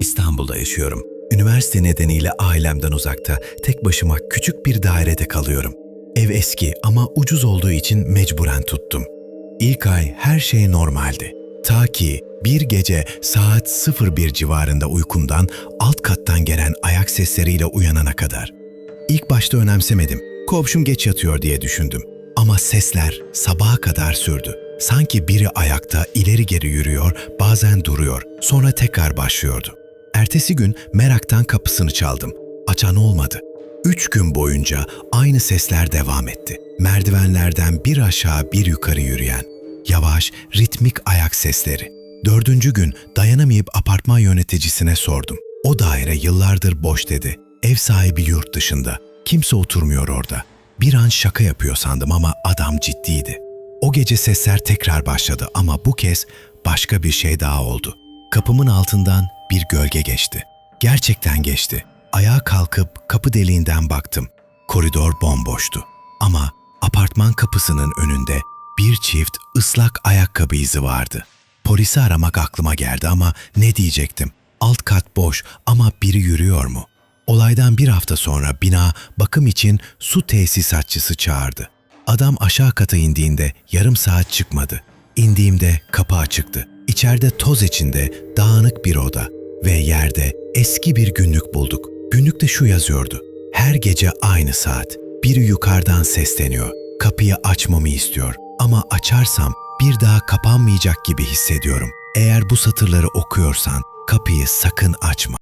İstanbul'da yaşıyorum. Üniversite nedeniyle ailemden uzakta, tek başıma küçük bir dairede kalıyorum. Ev eski ama ucuz olduğu için mecburen tuttum. İlk ay her şey normaldi. Ta ki bir gece saat 01 civarında uykumdan alt kattan gelen ayak sesleriyle uyanana kadar. İlk başta önemsemedim. Komşum geç yatıyor diye düşündüm. Ama sesler sabaha kadar sürdü. Sanki biri ayakta ileri geri yürüyor, bazen duruyor, sonra tekrar başlıyordu. Ertesi gün meraktan kapısını çaldım. Açan olmadı. Üç gün boyunca aynı sesler devam etti. Merdivenlerden bir aşağı bir yukarı yürüyen, yavaş, ritmik ayak sesleri. Dördüncü gün dayanamayıp apartman yöneticisine sordum. O daire yıllardır boş dedi. Ev sahibi yurt dışında. Kimse oturmuyor orada. Bir an şaka yapıyor sandım ama adam ciddiydi. O gece sesler tekrar başladı ama bu kez başka bir şey daha oldu. Kapımın altından bir gölge geçti. Gerçekten geçti. Ayağa kalkıp kapı deliğinden baktım. Koridor bomboştu. Ama apartman kapısının önünde bir çift ıslak ayakkabı izi vardı. Polisi aramak aklıma geldi ama ne diyecektim? Alt kat boş ama biri yürüyor mu? Olaydan bir hafta sonra bina bakım için su tesisatçısı çağırdı. Adam aşağı kata indiğinde yarım saat çıkmadı. İndiğimde kapı açıktı. İçeride toz içinde dağınık bir oda ve yerde eski bir günlük bulduk. Günlükte şu yazıyordu. Her gece aynı saat. Biri yukarıdan sesleniyor. Kapıyı açmamı istiyor. Ama açarsam bir daha kapanmayacak gibi hissediyorum. Eğer bu satırları okuyorsan kapıyı sakın açma.